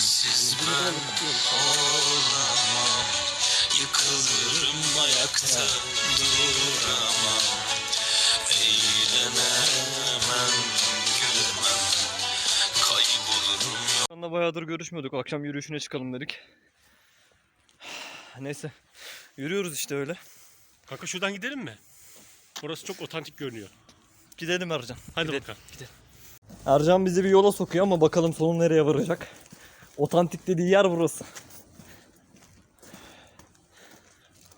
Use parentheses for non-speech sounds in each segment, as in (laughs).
Sensiz ben olamam Yıkılırım ayakta duramam Eğlenemem, gülemem Kaybolurum anda bayağıdır görüşmüyorduk. Akşam yürüyüşüne çıkalım dedik. (sighs) Neyse. Yürüyoruz işte öyle. Kanka şuradan gidelim mi? Burası çok otantik görünüyor. Gidelim Ercan. Hadi Gidelim. bakalım. Ercan bizi bir yola sokuyor ama bakalım sonu nereye varacak. Otantik dediği yer burası.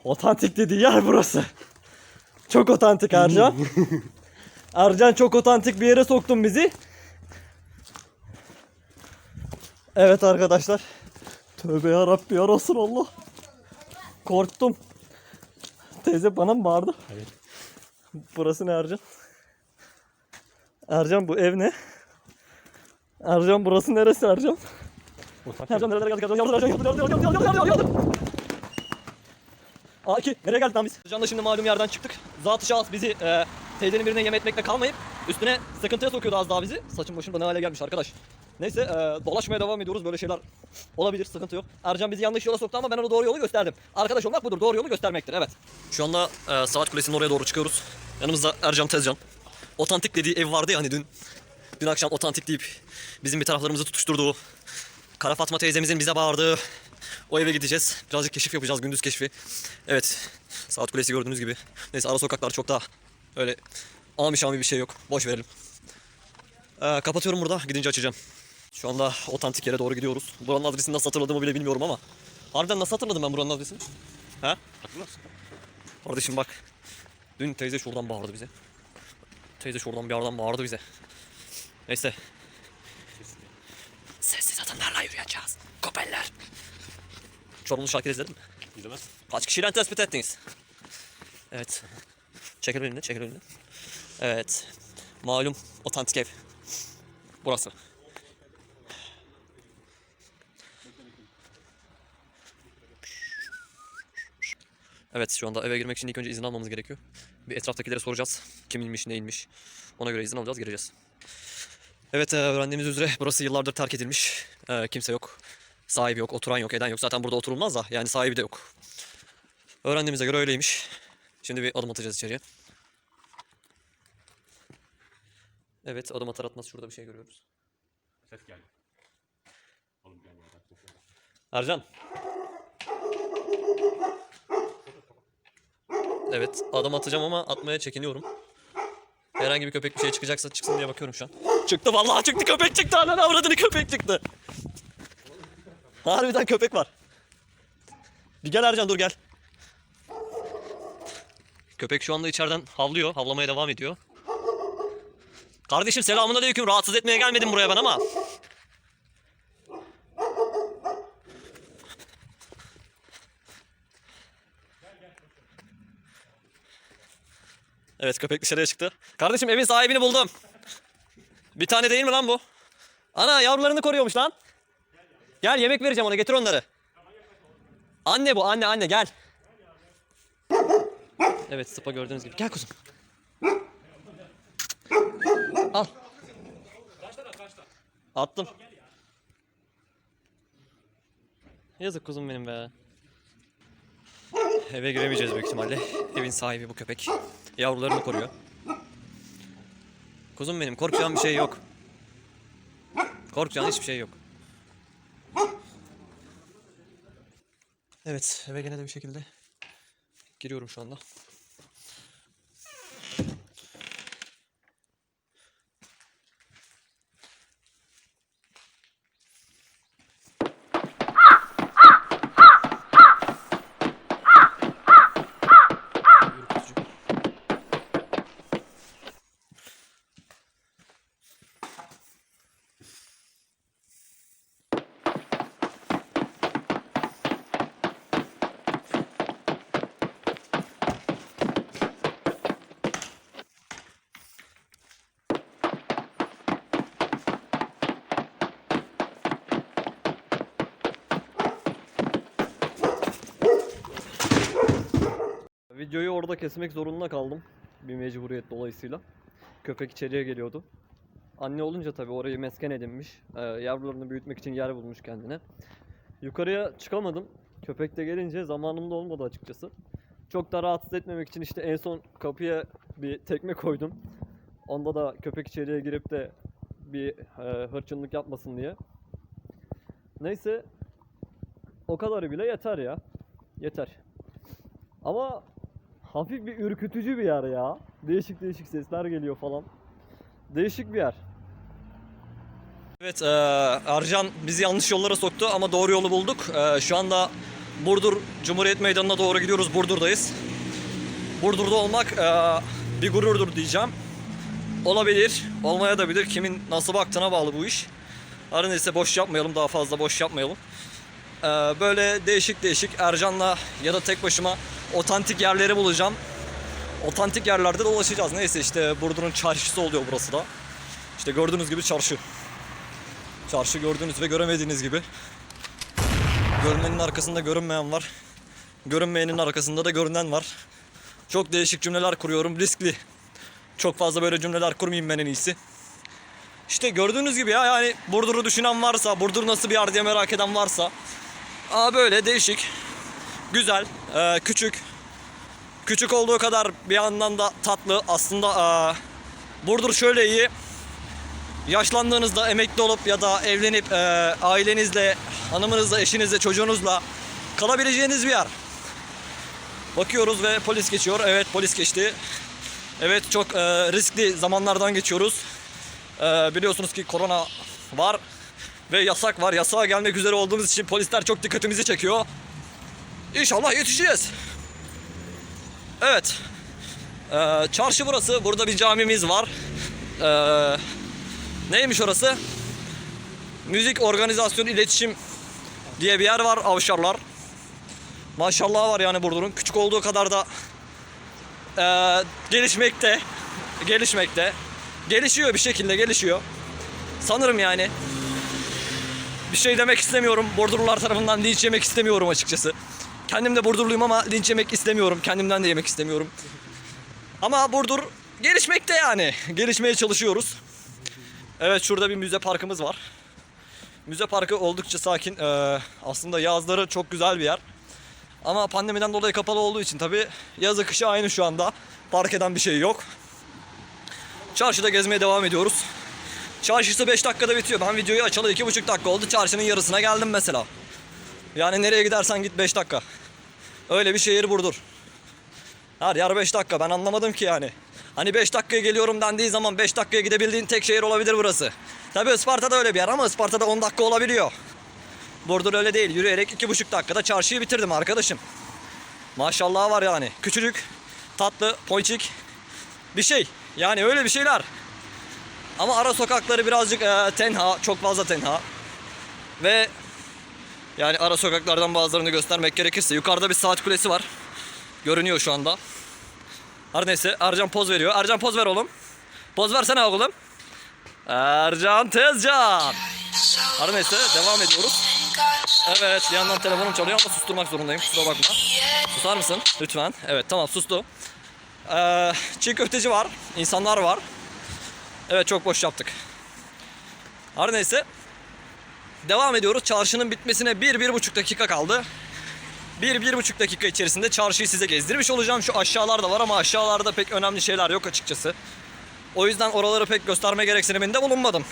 Otantik dediği yer burası. Çok otantik Ercan. (laughs) Ercan çok otantik bir yere soktun bizi. Evet arkadaşlar. Tövbe yarabbi ya Resulallah. Korktum. Teyze bana mı bağırdı? Evet. Burası ne Ercan? Ercan bu ev ne? Ercan burası neresi Ercan? Ercan nerelere geldik? Ercan yardım Ercan yardım yardım yardım yardım yardım yardım A2 nereye geldik lan biz? Ercan'la şimdi malum yerden çıktık. Zat-ı şahıs bizi e, teyzenin birine yem etmekle kalmayıp üstüne sıkıntıya sokuyordu az daha bizi. Saçım başım da ne hale gelmiş arkadaş. Neyse e, dolaşmaya devam ediyoruz böyle şeyler olabilir sıkıntı yok. Ercan bizi yanlış yola soktu ama ben ona doğru yolu gösterdim. Arkadaş olmak budur doğru yolu göstermektir evet. Şu anda e, Saat Kulesi'nin oraya doğru çıkıyoruz. Yanımızda Ercan Tezcan. Otantik dediği ev vardı ya hani dün. Dün akşam otantik deyip bizim bir taraflarımızı tutuşturduğu. Kara Fatma teyzemizin bize bağırdığı o eve gideceğiz. Birazcık keşif yapacağız gündüz keşfi. Evet. Saat Kulesi gördüğünüz gibi. Neyse ara sokaklar çok daha öyle amişami bir şey yok. Boş verelim. Ee, kapatıyorum burada. Gidince açacağım. Şu anda otantik yere doğru gidiyoruz. Buranın adresini nasıl hatırladığımı bile bilmiyorum ama. Harbiden nasıl hatırladım ben buranın adresini? Ha? Kardeşim bak. Dün teyze şuradan bağırdı bize. Teyze şuradan bir yerden bağırdı bize. Neyse. Sessiz adımlarla yürüyeceğiz. Kopeller. Çorumlu şarkı izledin mi? Bilemez. Kaç kişiden tespit ettiniz? Evet. Çekil elini, çekil elini. Evet. Malum otantik ev. Burası. Evet şu anda eve girmek için ilk önce izin almamız gerekiyor. Bir etraftakilere soracağız. Kiminmiş, neymiş. Ona göre izin alacağız, gireceğiz. Evet e, öğrendiğimiz üzere burası yıllardır terk edilmiş. E, kimse yok. Sahibi yok, oturan yok, eden yok. Zaten burada oturulmaz da yani sahibi de yok. Öğrendiğimize göre öyleymiş. Şimdi bir adım atacağız içeriye. Evet adım atar atmaz şurada bir şey görüyoruz. Ses geldi. Oğlum gel. Ercan. Evet adım atacağım ama atmaya çekiniyorum. Herhangi bir köpek bir şey çıkacaksa çıksın diye bakıyorum şu an. Çıktı vallahi çıktı köpek çıktı ananı avradını köpek çıktı. Harbiden köpek var. Bir gel Ercan dur gel. Köpek şu anda içeriden havlıyor. Havlamaya devam ediyor. Kardeşim selamun aleyküm. Rahatsız etmeye gelmedim buraya ben ama. Evet köpek dışarıya çıktı. Kardeşim evin sahibini buldum. Bir tane değil mi lan bu? Ana yavrularını koruyormuş lan. Gel yemek vereceğim ona getir onları. Anne bu anne anne gel. Evet sıpa gördüğünüz gibi. Gel kuzum. Al. Attım. Yazık kuzum benim be. Eve giremeyeceğiz büyük ihtimalle. Evin sahibi bu köpek. Yavrularını koruyor. Kuzum benim korkacağım bir şey yok. Korkacağın hiçbir şey yok. Evet eve gene de bir şekilde giriyorum şu anda. Videoyu orada kesmek zorunda kaldım. Bir mecburiyet dolayısıyla. Köpek içeriye geliyordu. Anne olunca tabii orayı mesken edinmiş. Ee, yavrularını büyütmek için yer bulmuş kendine. Yukarıya çıkamadım. Köpek de gelince zamanımda olmadı açıkçası. Çok da rahatsız etmemek için işte en son kapıya bir tekme koydum. Onda da köpek içeriye girip de bir e, hırçınlık yapmasın diye. Neyse o kadarı bile yeter ya. Yeter. Ama hafif bir ürkütücü bir yer ya. Değişik değişik sesler geliyor falan. Değişik bir yer. Evet, e, Ercan bizi yanlış yollara soktu ama doğru yolu bulduk. E, şu anda Burdur Cumhuriyet Meydanı'na doğru gidiyoruz. Burdur'dayız. Burdur'da olmak e, bir gururdur diyeceğim. Olabilir, olmaya da bilir. Kimin nasıl baktığına bağlı bu iş. Her neyse boş yapmayalım, daha fazla boş yapmayalım. E, böyle değişik değişik Ercan'la ya da tek başıma otantik yerleri bulacağım. Otantik yerlerde dolaşacağız. Neyse işte Burdur'un çarşısı oluyor burası da. İşte gördüğünüz gibi çarşı. Çarşı gördüğünüz ve göremediğiniz gibi. Görünenin arkasında görünmeyen var. Görünmeyenin arkasında da görünen var. Çok değişik cümleler kuruyorum. Riskli. Çok fazla böyle cümleler kurmayayım ben en iyisi. İşte gördüğünüz gibi ya yani Burdur'u düşünen varsa, Burdur nasıl bir yer diye merak eden varsa. Aa böyle değişik. Güzel, ee, küçük. Küçük olduğu kadar bir yandan da tatlı. Aslında ee, Burdur şöyle iyi. Yaşlandığınızda emekli olup ya da evlenip e, ailenizle, hanımınızla, eşinizle, çocuğunuzla kalabileceğiniz bir yer. Bakıyoruz ve polis geçiyor. Evet polis geçti. Evet çok e, riskli zamanlardan geçiyoruz. E, biliyorsunuz ki korona var ve yasak var. Yasağa gelmek üzere olduğumuz için polisler çok dikkatimizi çekiyor. İnşallah yetişeceğiz. Evet. E, çarşı burası. Burada bir camimiz var. Eee Neymiş orası? Müzik organizasyon iletişim diye bir yer var Avşarlar. Maşallah var yani Burdur'un. Küçük olduğu kadar da eee, gelişmekte. Gelişmekte. Gelişiyor bir şekilde gelişiyor. Sanırım yani. Bir şey demek istemiyorum. Burdurlular tarafından linç yemek istemiyorum açıkçası. Kendim de Burdurluyum ama linç yemek istemiyorum. Kendimden de yemek istemiyorum. Ama Burdur gelişmekte yani. Gelişmeye çalışıyoruz. Evet şurada bir müze parkımız var. Müze parkı oldukça sakin. Ee, aslında yazları çok güzel bir yer. Ama pandemiden dolayı kapalı olduğu için tabi yazı kışı aynı şu anda. Park eden bir şey yok. Çarşıda gezmeye devam ediyoruz. Çarşısı 5 dakikada bitiyor. Ben videoyu açalı 2,5 dakika oldu. Çarşının yarısına geldim mesela. Yani nereye gidersen git 5 dakika. Öyle bir şehir Burdur. Her yer 5 dakika. Ben anlamadım ki yani. Hani 5 dakikaya geliyorum dendiği zaman 5 dakikaya gidebildiğin tek şehir olabilir burası. Tabi Isparta'da öyle bir yer ama Isparta'da 10 dakika olabiliyor. Burdur öyle değil. Yürüyerek 2,5 dakikada çarşıyı bitirdim arkadaşım. Maşallah var yani. Küçücük, tatlı, ponçik bir şey. Yani öyle bir şeyler. Ama ara sokakları birazcık e, tenha, çok fazla tenha. Ve yani ara sokaklardan bazılarını göstermek gerekirse yukarıda bir saat kulesi var. Görünüyor şu anda. Her neyse Ercan poz veriyor. Ercan poz ver oğlum. Poz versene oğlum. Ercan Tezcan. Her neyse devam ediyoruz. Evet bir yandan telefonum çalıyor ama susturmak zorundayım kusura bakma. Susar mısın lütfen? Evet tamam sustu. Ee, çiğ köfteci var. insanlar var. Evet çok boş yaptık. Her neyse. Devam ediyoruz. Çarşının bitmesine bir, bir buçuk dakika kaldı. Bir, bir buçuk dakika içerisinde çarşıyı size gezdirmiş olacağım. Şu aşağılarda var ama aşağılarda pek önemli şeyler yok açıkçası. O yüzden oraları pek gösterme gereksiniminde bulunmadım.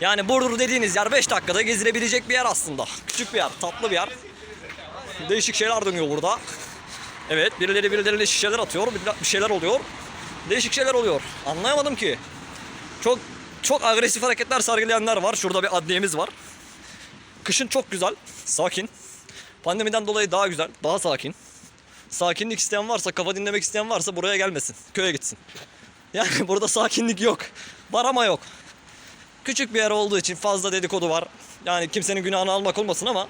Yani Burdur dediğiniz yer 5 dakikada gezilebilecek bir yer aslında. Küçük bir yer, tatlı bir yer. Değişik şeyler dönüyor burada. Evet, birileri birilerine şişeler atıyor, bir şeyler oluyor. Değişik şeyler oluyor. Anlayamadım ki. Çok çok agresif hareketler sergileyenler var. Şurada bir adliyemiz var. Kışın çok güzel, sakin. Pandemiden dolayı daha güzel, daha sakin. Sakinlik isteyen varsa, kafa dinlemek isteyen varsa buraya gelmesin. Köye gitsin. Yani (laughs) burada sakinlik yok. Var ama yok. Küçük bir yer olduğu için fazla dedikodu var. Yani kimsenin günahını almak olmasın ama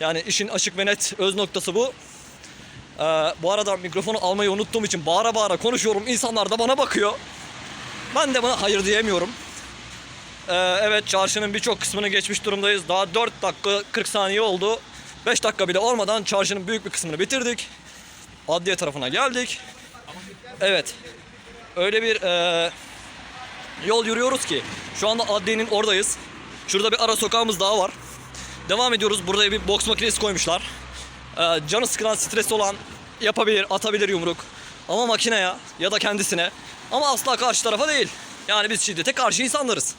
yani işin açık ve net öz noktası bu. Ee, bu arada mikrofonu almayı unuttuğum için bağıra bağıra konuşuyorum. İnsanlar da bana bakıyor. Ben de buna hayır diyemiyorum. Ee, evet çarşının birçok kısmını geçmiş durumdayız. Daha 4 dakika 40 saniye oldu. 5 dakika bile olmadan çarşının büyük bir kısmını bitirdik. Adliye tarafına geldik. Evet. Öyle bir e, yol yürüyoruz ki. Şu anda adliyenin oradayız. Şurada bir ara sokağımız daha var. Devam ediyoruz. Burada bir boks makinesi koymuşlar. Ee, canı sıkılan, stres olan yapabilir, atabilir yumruk. Ama makineye ya da kendisine. Ama asla karşı tarafa değil. Yani biz şiddete karşı insanlarız.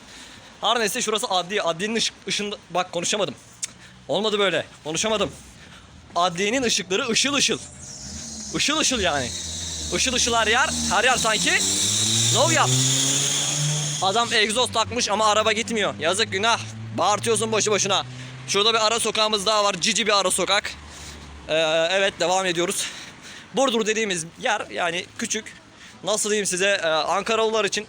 Her neyse şurası adliye. Adliyenin ışık, ışığında... Bak konuşamadım. Olmadı böyle. Konuşamadım. Adliyenin ışıkları ışıl ışıl. Işıl ışıl yani. Işıl ışıl her yer. Her yer sanki no yap. Adam egzoz takmış ama araba gitmiyor. Yazık günah. Bağırtıyorsun boşu boşuna. Şurada bir ara sokağımız daha var. Cici bir ara sokak. Ee, evet devam ediyoruz. Burdur dediğimiz yer yani küçük. Nasıl diyeyim size e, Ankaralılar için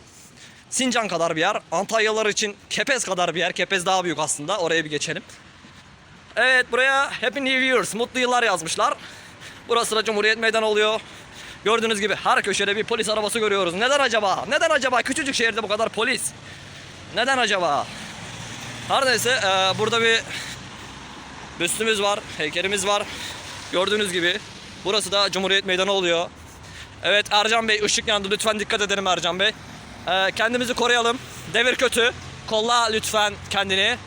Sincan kadar bir yer. Antalyalılar için Kepez kadar bir yer. Kepez daha büyük aslında. Oraya bir geçelim. Evet buraya Happy New Year's, mutlu yıllar yazmışlar. Burası da Cumhuriyet Meydanı oluyor. Gördüğünüz gibi her köşede bir polis arabası görüyoruz. Neden acaba? Neden acaba? Küçücük şehirde bu kadar polis. Neden acaba? Her neyse e, burada bir büstümüz var, heykelimiz var. Gördüğünüz gibi. Burası da Cumhuriyet Meydanı oluyor. Evet Ercan Bey ışık yandı. Lütfen dikkat edelim Ercan Bey. E, kendimizi koruyalım. Devir kötü. Kolla lütfen kendini.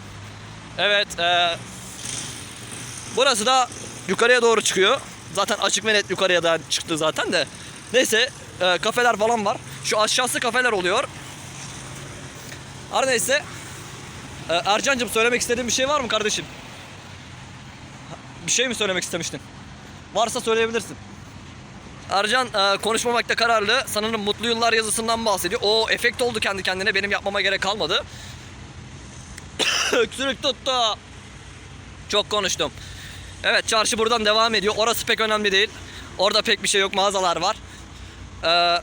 Evet. E, burası da yukarıya doğru çıkıyor. Zaten açık ve net yukarıya da çıktı zaten de. Neyse e, kafeler falan var. Şu aşağısı kafeler oluyor. Her neyse. E, Ercan'cığım söylemek istediğin bir şey var mı kardeşim? Bir şey mi söylemek istemiştin? Varsa söyleyebilirsin. Ercan e, konuşmamakta kararlı. Sanırım mutlu yıllar yazısından bahsediyor. O efekt oldu kendi kendine. Benim yapmama gerek kalmadı. (coughs) Öksürük tuttu. Çok konuştum. Evet çarşı buradan devam ediyor. Orası pek önemli değil. Orada pek bir şey yok. Mağazalar var. Ee,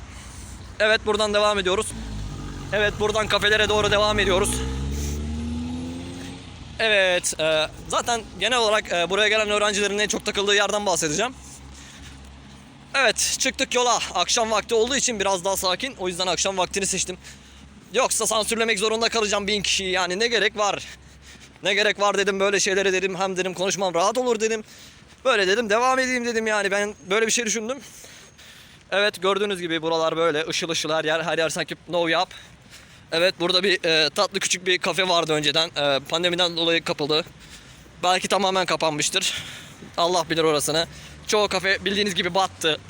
evet buradan devam ediyoruz. Evet buradan kafelere doğru devam ediyoruz. Evet e, zaten genel olarak e, buraya gelen öğrencilerin en çok takıldığı yerden bahsedeceğim. Evet çıktık yola. Akşam vakti olduğu için biraz daha sakin. O yüzden akşam vaktini seçtim. Yoksa sansürlemek zorunda kalacağım bin kişiyi yani ne gerek var? Ne gerek var dedim böyle şeylere dedim. Hem dedim konuşmam rahat olur dedim. Böyle dedim devam edeyim dedim yani ben böyle bir şey düşündüm. Evet gördüğünüz gibi buralar böyle ışıl ışıl her yer her yer sanki no yap. Evet burada bir e, tatlı küçük bir kafe vardı önceden. E, pandemiden dolayı kapıldı. Belki tamamen kapanmıştır. Allah bilir orasını. Çoğu kafe bildiğiniz gibi battı.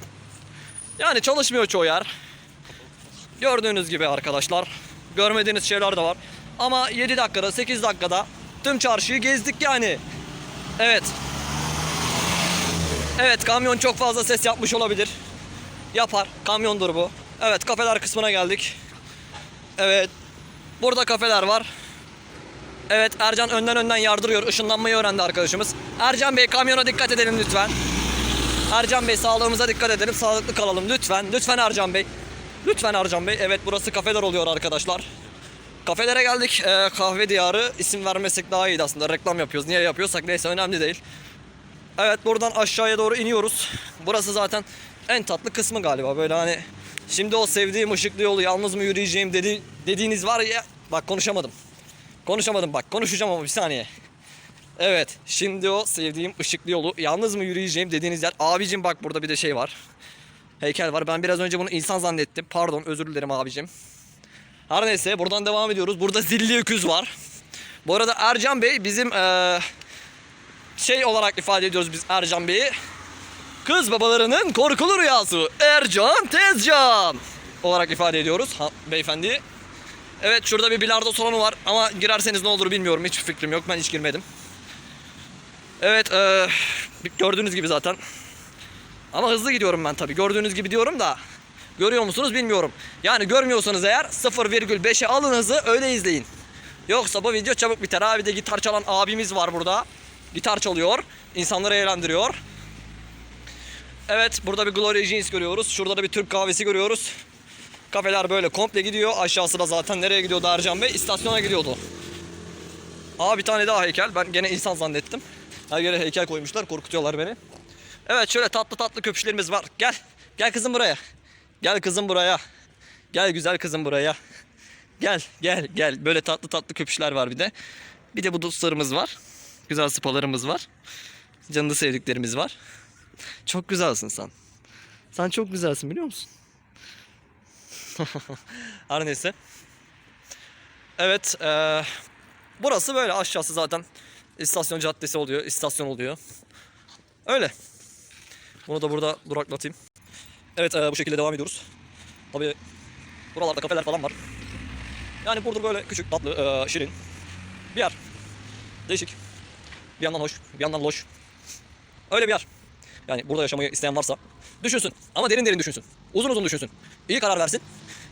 Yani çalışmıyor çoğu yer. Gördüğünüz gibi arkadaşlar. Görmediğiniz şeyler de var. Ama 7 dakikada 8 dakikada tüm çarşıyı gezdik yani. Evet. Evet kamyon çok fazla ses yapmış olabilir. Yapar. Kamyondur bu. Evet kafeler kısmına geldik. Evet. Burada kafeler var. Evet Ercan önden önden yardırıyor. Işınlanmayı öğrendi arkadaşımız. Ercan Bey kamyona dikkat edelim lütfen. Ercan Bey sağlığımıza dikkat edelim. Sağlıklı kalalım lütfen. Lütfen Ercan Bey. Lütfen Ercan Bey. Evet burası kafeler oluyor arkadaşlar. Kafelere geldik. Ee, kahve diyarı isim vermesek daha iyiydi aslında. Reklam yapıyoruz. Niye yapıyorsak neyse önemli değil. Evet buradan aşağıya doğru iniyoruz. Burası zaten en tatlı kısmı galiba. Böyle hani şimdi o sevdiğim ışıklı yolu yalnız mı yürüyeceğim dedi, dediğiniz var ya. Bak konuşamadım. Konuşamadım bak. Konuşacağım ama bir saniye. Evet. Şimdi o sevdiğim ışıklı yolu yalnız mı yürüyeceğim dediğiniz yer. Abicim bak burada bir de şey var. Heykel var. Ben biraz önce bunu insan zannettim. Pardon özür dilerim abicim. Her neyse buradan devam ediyoruz. Burada zilli öküz var. Bu arada Ercan Bey bizim eee, şey olarak ifade ediyoruz biz Ercan Bey'i. Kız babalarının korkulu rüyası Ercan Tezcan olarak ifade ediyoruz ha, beyefendi. Evet şurada bir bilardo salonu var ama girerseniz ne olur bilmiyorum hiçbir fikrim yok ben hiç girmedim. Evet eee, gördüğünüz gibi zaten. Ama hızlı gidiyorum ben tabii gördüğünüz gibi diyorum da. Görüyor musunuz bilmiyorum. Yani görmüyorsanız eğer 0,5'e alın hızı öyle izleyin. Yoksa bu video çabuk biter. Abi de gitar çalan abimiz var burada. Gitar çalıyor. insanları eğlendiriyor. Evet burada bir Glory Jeans görüyoruz. Şurada da bir Türk kahvesi görüyoruz. Kafeler böyle komple gidiyor. Aşağısı da zaten nereye gidiyordu Ercan Bey? İstasyona gidiyordu. Aa bir tane daha heykel. Ben gene insan zannettim. Her yere heykel koymuşlar. Korkutuyorlar beni. Evet şöyle tatlı tatlı köpüşlerimiz var. Gel. Gel kızım buraya. Gel kızım buraya. Gel güzel kızım buraya. Gel gel gel. Böyle tatlı tatlı köpüşler var bir de. Bir de bu dostlarımız var. Güzel spalarımız var. Canını sevdiklerimiz var. Çok güzelsin sen. Sen çok güzelsin biliyor musun? (laughs) Her neyse. Evet, eee, burası böyle aşağısı zaten istasyon caddesi oluyor, istasyon oluyor. Öyle. Bunu da burada duraklatayım. Evet, eee, bu şekilde devam ediyoruz. Tabii buralarda kafeler falan var. Yani burada böyle küçük, tatlı, eee, şirin bir yer. Değişik. Bir yandan hoş, bir yandan loş. Öyle bir yer. Yani burada yaşamayı isteyen varsa düşünsün. Ama derin derin düşünsün. Uzun uzun düşünsün. İyi karar versin.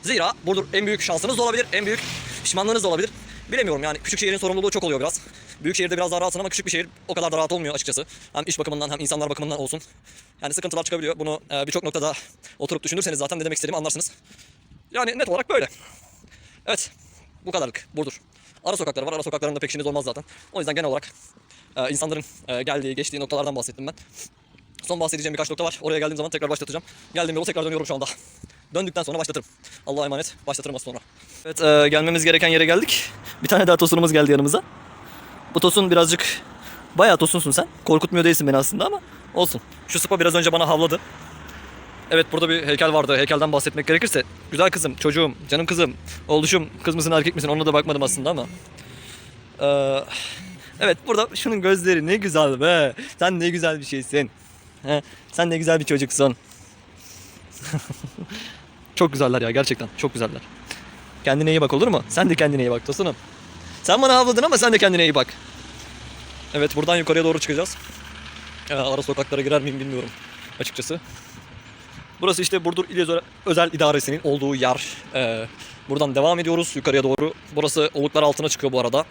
Zira Burdur en büyük şansınız da olabilir. En büyük pişmanlığınız da olabilir. Bilemiyorum yani küçük şehrin sorumluluğu çok oluyor biraz. Büyük şehirde biraz daha rahatsın ama küçük bir şehir o kadar da rahat olmuyor açıkçası. Hem iş bakımından hem insanlar bakımından olsun. Yani sıkıntılar çıkabiliyor. Bunu e, birçok noktada oturup düşünürseniz zaten ne demek istediğimi anlarsınız. Yani net olarak böyle. Evet. Bu kadarlık. Burdur. Ara sokakları var. Ara sokaklarında pek işiniz olmaz zaten. O yüzden genel olarak e, insanların e, geldiği, geçtiği noktalardan bahsettim ben. Son bahsedeceğim birkaç nokta var. Oraya geldiğim zaman tekrar başlatacağım. Geldiğim yolu tekrar dönüyorum şu anda. Döndükten sonra başlatırım. Allah'a emanet. Başlatırım az sonra. Evet e, gelmemiz gereken yere geldik. Bir tane daha tosunumuz geldi yanımıza. Bu tosun birazcık bayağı tosunsun sen. Korkutmuyor değilsin beni aslında ama olsun. Şu sıpa biraz önce bana havladı. Evet burada bir heykel vardı. Heykelden bahsetmek gerekirse. Güzel kızım, çocuğum, canım kızım, oğluşum, kız mısın erkek misin ona da bakmadım aslında ama. Ee, evet burada şunun gözleri ne güzel be. Sen ne güzel bir şeysin. He, sen ne güzel bir çocuksun. (laughs) çok güzeller ya gerçekten çok güzeller. Kendine iyi bak olur mu? Sen de kendine iyi bak tosunum. Sen bana havladın ama sen de kendine iyi bak. Evet buradan yukarıya doğru çıkacağız. Ee, ara sokaklara girer miyim bilmiyorum açıkçası. Burası işte Burdur İl Özel İdaresi'nin olduğu yer. Ee, buradan devam ediyoruz yukarıya doğru. Burası oluklar altına çıkıyor bu arada.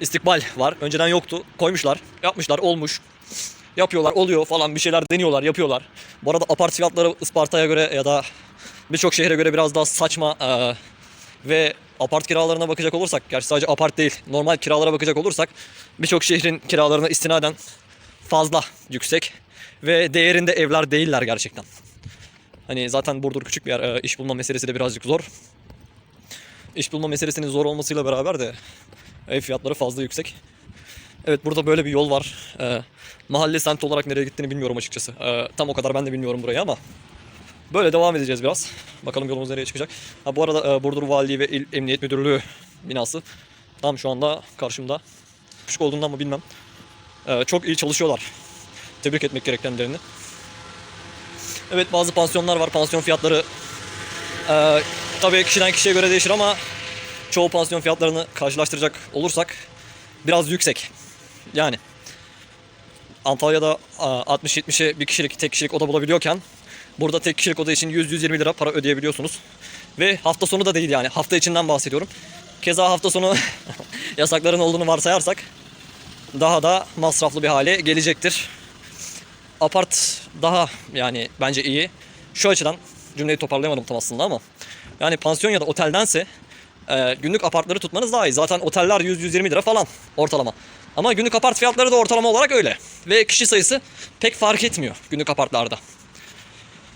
İstikbal var. Önceden yoktu. Koymuşlar. Yapmışlar. Olmuş. Yapıyorlar. Oluyor falan. Bir şeyler deniyorlar. Yapıyorlar. Bu arada apart fiyatları Isparta'ya göre ya da birçok şehre göre biraz daha saçma. ee, ve apart kiralarına bakacak olursak, gerçi sadece apart değil, normal kiralara bakacak olursak birçok şehrin kiralarına istinaden fazla yüksek ve değerinde evler değiller gerçekten. Hani zaten Burdur küçük bir yer. e, iş bulma meselesi de birazcık zor. İş bulma meselesinin zor olmasıyla beraber de ev fiyatları fazla yüksek. Evet burada böyle bir yol var. E, mahalle semt olarak nereye gittiğini bilmiyorum açıkçası. E, tam o kadar ben de bilmiyorum burayı ama. Böyle devam edeceğiz biraz. Bakalım yolumuz nereye çıkacak. Ha, bu arada e, Burdur Valiliği ve İl Emniyet Müdürlüğü binası tam şu anda karşımda. Küçük olduğundan mı bilmem. E, çok iyi çalışıyorlar. Tebrik etmek gerek. Evet bazı pansiyonlar var. Pansiyon fiyatları eee tabii kişiden kişiye göre değişir ama çoğu pansiyon fiyatlarını karşılaştıracak olursak biraz yüksek. Yani Antalya'da aa, 60-70'e bir kişilik tek kişilik oda bulabiliyorken burada tek kişilik oda için 100-120 lira para ödeyebiliyorsunuz. Ve hafta sonu da değil yani hafta içinden bahsediyorum. Keza hafta sonu (laughs) yasakların olduğunu varsayarsak daha da masraflı bir hale gelecektir apart daha yani bence iyi. Şu açıdan cümleyi toparlayamadım tam aslında ama yani pansiyon ya da oteldense e, günlük apartları tutmanız daha iyi. Zaten oteller 100-120 lira falan ortalama. Ama günlük apart fiyatları da ortalama olarak öyle. Ve kişi sayısı pek fark etmiyor günlük apartlarda.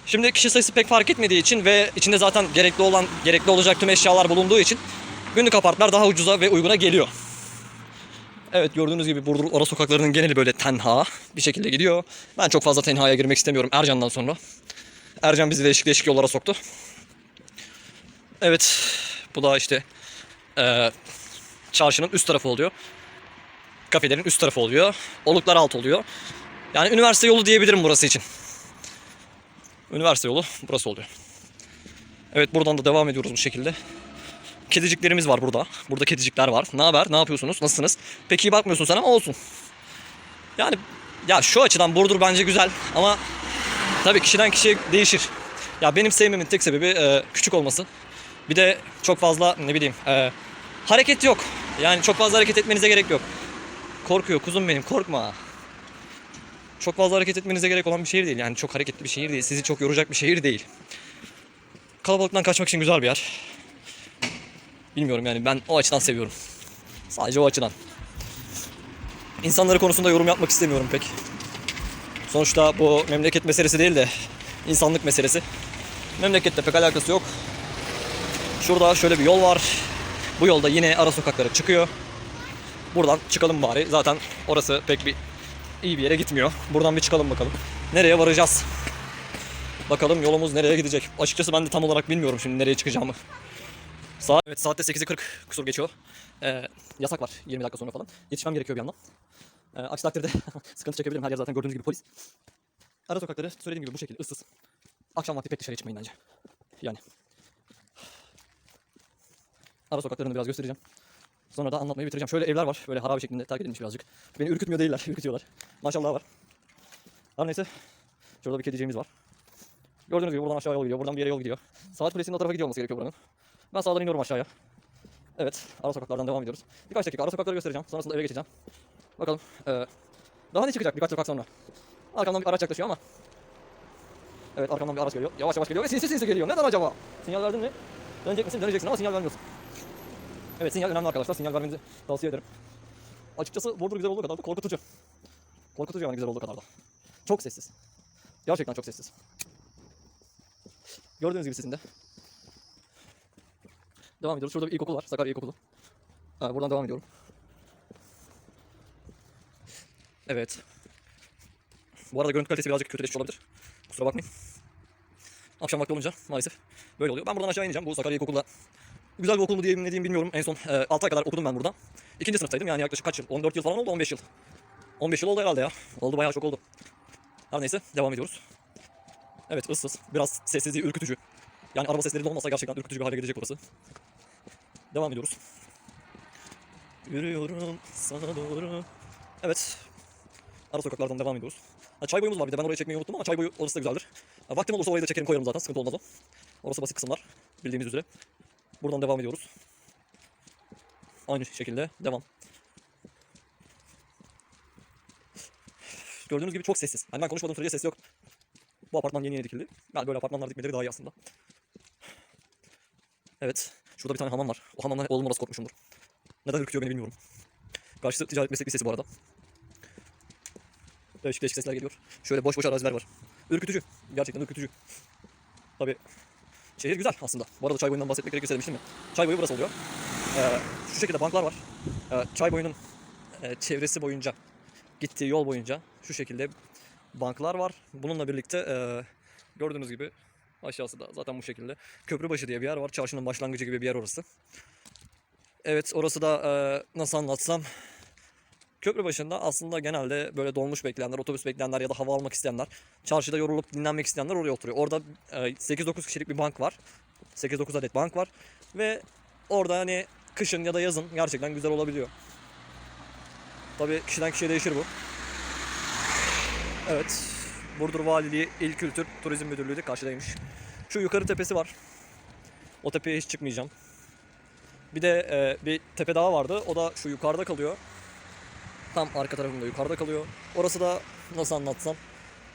Şimdi kişi sayısı pek fark etmediği için ve içinde zaten gerekli olan gerekli olacak tüm eşyalar bulunduğu için günlük apartlar daha ucuza ve uyguna geliyor. Evet gördüğünüz gibi Burdur ara sokaklarının geneli böyle tenha bir şekilde gidiyor. Ben çok fazla tenhaya girmek istemiyorum Ercan'dan sonra. Ercan bizi değişik değişik yollara soktu. Evet bu da işte eee, çarşının üst tarafı oluyor. Kafelerin üst tarafı oluyor. Oluklar alt oluyor. Yani üniversite yolu diyebilirim burası için. Üniversite yolu burası oluyor. Evet buradan da devam ediyoruz bu şekilde. Kediciklerimiz var burada. Burada kedicikler var. Ne haber? Ne yapıyorsunuz? Nasılsınız? Pek iyi bakmıyorsun sen ama olsun. Yani ya şu açıdan Burdur bence güzel ama tabii kişiden kişiye değişir. Ya benim sevmemin tek sebebi e, küçük olması. Bir de çok fazla ne bileyim e, hareket yok. Yani çok fazla hareket etmenize gerek yok. Korkuyor kuzum benim korkma. Çok fazla hareket etmenize gerek olan bir şehir değil. Yani çok hareketli bir şehir değil. Sizi çok yoracak bir şehir değil. Kalabalıktan kaçmak için güzel bir yer. Bilmiyorum yani ben o açıdan seviyorum. Sadece o açıdan. İnsanları konusunda yorum yapmak istemiyorum pek. Sonuçta bu memleket meselesi değil de insanlık meselesi. Memlekette pek alakası yok. Şurada şöyle bir yol var. Bu yolda yine ara sokaklara çıkıyor. Buradan çıkalım bari. Zaten orası pek bir iyi bir yere gitmiyor. Buradan bir çıkalım bakalım. Nereye varacağız? Bakalım yolumuz nereye gidecek? Açıkçası ben de tam olarak bilmiyorum şimdi nereye çıkacağımı. Saat, evet saatte 8'i 40 kusur geçiyor. Ee, yasak var 20 dakika sonra falan. Yetişmem gerekiyor bir yandan. Ee, aksi takdirde (laughs) sıkıntı çekebilirim. Her yer zaten gördüğünüz gibi polis. Ara sokakları söylediğim gibi bu şekilde ıssız. Akşam vakti pek dışarı çıkmayın bence. Yani. Ara sokaklarını biraz göstereceğim. Sonra da anlatmayı bitireceğim. Şöyle evler var. Böyle harabe şeklinde terk edilmiş birazcık. Beni ürkütmüyor değiller. (laughs) Ürkütüyorlar. Maşallah var. Her neyse. Şurada bir kediciğimiz var. Gördüğünüz gibi buradan aşağı yol gidiyor. Buradan bir yere yol gidiyor. Saat kulesinin o tarafa gidiyor olması gerekiyor buranın. Ben sağdan iniyorum aşağıya. Evet. Ara sokaklardan devam ediyoruz. Birkaç dakika ara sokakları göstereceğim. Sonrasında eve geçeceğim. Bakalım. Ee, daha ne çıkacak birkaç sokak sonra. Arkamdan bir araç yaklaşıyor ama. Evet arkamdan bir araç geliyor. Yavaş yavaş geliyor ve sinsi sinsi geliyor. Neden acaba? Sinyal verdin mi? Dönecek misin? Döneceksin ama sinyal vermiyorsun. Evet sinyal önemli arkadaşlar. Sinyal vermenizi tavsiye ederim. Açıkçası Burdur güzel olduğu kadar da korkutucu. Korkutucu yani güzel olduğu kadar da. Çok sessiz. Gerçekten çok sessiz. Gördüğünüz gibi sizin de. Devam ediyoruz. Şurada bir ilkokul var. Sakarya İlkokulu. Ha, buradan devam ediyorum. Evet. Bu arada görüntü kalitesi birazcık kötüleşmiş olabilir. Kusura bakmayın. Akşam vakti olunca maalesef böyle oluyor. Ben buradan aşağı ineceğim. Bu Sakarya İlkokulu'da güzel bir okul mu diyeyim ne diyeyim bilmiyorum. En son e, 6 ay kadar okudum ben burada. İkinci sınıftaydım yani yaklaşık kaç yıl? 14 yıl falan oldu 15 yıl. 15 yıl oldu herhalde ya. Oldu bayağı çok oldu. Her neyse devam ediyoruz. Evet ıssız. Biraz sessizliği ürkütücü. Yani araba sesleri de olmasa gerçekten ürkütücü bir hale gelecek burası. Devam ediyoruz. Yürüyorum sana doğru. Evet. Ara sokaklardan devam ediyoruz. Ha, çay boyumuz var bir de ben orayı çekmeyi unuttum ama çay boyu orası da güzeldir. Ha, vaktim olursa orayı da çekerim koyarım zaten sıkıntı olmaz o. Orası basit kısımlar bildiğimiz üzere. Buradan devam ediyoruz. Aynı şekilde devam. Gördüğünüz gibi çok sessiz. Hani ben konuşmadığım sürece ses yok. Bu apartman yeni yeni dikildi. Yani böyle apartmanlar dikmeleri daha iyi aslında. Evet. Şurada bir tane hamam var. O hamamda oğlum orası korkmuşumdur. Neden ürkütüyor beni bilmiyorum. Karşısı ticaret meslek lisesi bu arada. Değişik değişik sesler geliyor. Şöyle boş boş araziler var. Ürkütücü. Gerçekten ürkütücü. Tabi şehir güzel aslında. Bu arada çay boyundan bahsetmek gerekirse demiştim ya. Çay boyu burası oluyor. Ee, şu şekilde banklar var. Ee, çay boyunun e, çevresi boyunca gittiği yol boyunca şu şekilde banklar var. Bununla birlikte e, gördüğünüz gibi aşağısı da zaten bu şekilde. Köprübaşı diye bir yer var. Çarşının başlangıcı gibi bir yer orası. Evet orası da e, nasıl anlatsam Köprü başında aslında genelde böyle dolmuş bekleyenler, otobüs bekleyenler ya da hava almak isteyenler, çarşıda yorulup dinlenmek isteyenler oraya oturuyor. Orada e, 8-9 kişilik bir bank var. 8-9 adet bank var ve orada hani kışın ya da yazın gerçekten güzel olabiliyor. Tabii kişiden kişiye değişir bu. Evet. Burdur Valiliği İl Kültür Turizm Müdürlüğü de karşıdaymış. Şu yukarı tepesi var. O tepeye hiç çıkmayacağım. Bir de e, bir tepe daha vardı. O da şu yukarıda kalıyor. Tam arka tarafında yukarıda kalıyor. Orası da nasıl anlatsam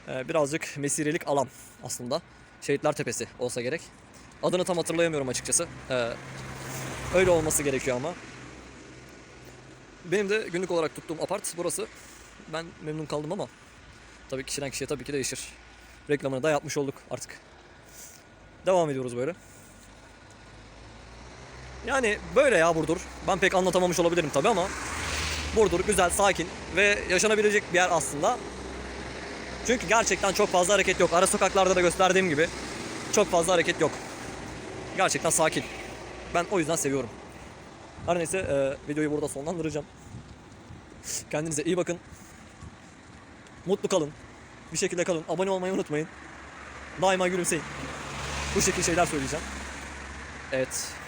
e, birazcık mesirelik alan aslında. Şehitler Tepesi olsa gerek. Adını tam hatırlayamıyorum açıkçası. E, öyle olması gerekiyor ama. Benim de günlük olarak tuttuğum apart burası. Ben memnun kaldım ama tabii kişiden kişiye tabii ki değişir. Reklamını da yapmış olduk artık. Devam ediyoruz böyle. Yani böyle ya Burdur. Ben pek anlatamamış olabilirim tabii ama Burdur güzel, sakin ve yaşanabilecek bir yer aslında. Çünkü gerçekten çok fazla hareket yok. Ara sokaklarda da gösterdiğim gibi çok fazla hareket yok. Gerçekten sakin. Ben o yüzden seviyorum. Her neyse e, videoyu burada sonlandıracağım. Kendinize iyi bakın. Mutlu kalın. Bir şekilde kalın. Abone olmayı unutmayın. Daima gülümseyin. Bu şekilde şeyler söyleyeceğim. Evet.